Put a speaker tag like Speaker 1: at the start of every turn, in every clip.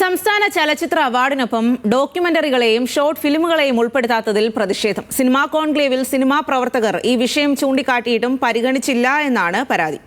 Speaker 1: സംസ്ഥാന ചലച്ചിത്ര അവാർഡിനൊപ്പം ഡോക്യുമെന്ററികളെയും ഷോർട്ട് ഫിലിമുകളെയും ഉൾപ്പെടുത്താത്തതിൽ പ്രതിഷേധം. സിനിമാ കോൺക്ലേവിൽ സിനിമാ പ്രവർത്തകർ ഈ വിഷയം ചൂണ്ടിക്കാട്ടിയിട്ടും പരിഗണിച്ചില്ല എന്നാണ് പരാതി.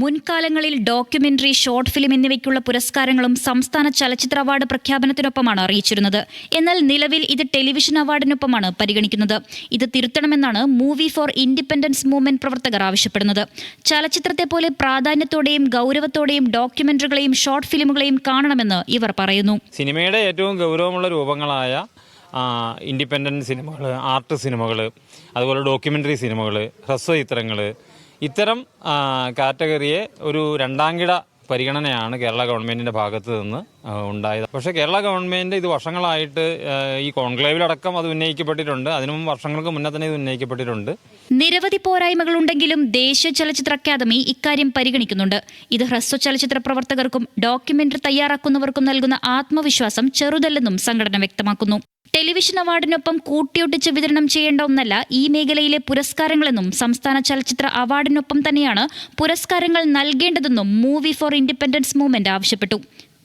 Speaker 2: മുൻകാലങ്ങളിൽ ഡോക്യുമെന്ററി ഷോർട്ട് ഫിലിം എന്നിവയ്ക്കുള്ള പുരസ്കാരങ്ങളും സംസ്ഥാന ചലച്ചിത്ര അവാർഡ് പ്രഖ്യാപനത്തിനൊപ്പമാണ് അറിയിച്ചിരുന്നത്. എന്നാൽ നിലവിൽ ഇത് ടെലിവിഷൻ അവാർഡിനൊപ്പമാണ് പരിഗണിക്കുന്നത്. ഇത് തിരുത്തണമെന്നാണ് മൂവി ഫോർ ഇൻഡിപെൻഡൻസ് മൂവ്മെന്റ് പ്രവർത്തകർ ആവശ്യപ്പെടുന്നത്. ചലച്ചിത്രത്തെ പോലെ പ്രാധാന്യത്തോടെയും ഗൗരവത്തോടെയും ഡോക്യുമെന്ററികളെയും ഷോർട്ട് ഫിലിമുകളെയും കാണണമെന്ന് ഇവർ പറയുന്നു.
Speaker 3: സിനിമയുടെ ഏറ്റവും ഗൗരവമുള്ള രൂപങ്ങളായ ഇൻഡിപെൻഡന്റ് സിനിമകൾ ആർട്ട് സിനിമകൾ അതുപോലെ ഡോക്യുമെന്ററി സിനിമകൾ ഹ്രസ്വചിത്രങ്ങൾ ഇത്തരം കാറ്റഗറിയെ ഒരു രണ്ടാംകിട പരിഗണനയാണ് കേരള ഗവൺമെന്റിന്റെ ഭാഗത്ത് നിന്ന് ഉണ്ടായത്. പക്ഷേ കേരള ഗവൺമെന്റ് ഇത് വർഷങ്ങളായിട്ട് ഈ കോൺക്ലേവിലടക്കം അത് ഉന്നയിക്കപ്പെട്ടിട്ടുണ്ട്. അതിനും വർഷങ്ങൾക്ക് മുന്നേ തന്നെ ഇത് ഉന്നയിക്കപ്പെട്ടിട്ടുണ്ട്.
Speaker 2: നിരവധി പോരായ്മകളുണ്ടെങ്കിലും ദേശീയ ചലച്ചിത്ര അക്കാദമി ഇക്കാര്യം പരിഗണിക്കുന്നുണ്ട്. ഇത് ഹ്രസ്വ ചലച്ചിത്ര പ്രവർത്തകർക്കും ഡോക്യുമെന്ററി തയ്യാറാക്കുന്നവർക്കും നൽകുന്ന ആത്മവിശ്വാസം ചെറുതല്ലെന്നും സംഘടന വ്യക്തമാക്കുന്നു. ടെലിവിഷൻ അവാർഡിനൊപ്പം കൂട്ടിയൊട്ടിച്ച് വിതരണം ചെയ്യേണ്ട ഒന്നല്ല ഈ മേഖലയിലെ പുരസ്കാരങ്ങളെന്നും സംസ്ഥാന ചലച്ചിത്ര അവാർഡിനൊപ്പം തന്നെയാണ് പുരസ്കാരങ്ങൾ നൽകേണ്ടതെന്നും മൂവി ഫോർ ഇൻഡിപെൻഡൻസ് മൂവ്മെന്റ് ആവശ്യപ്പെട്ടു.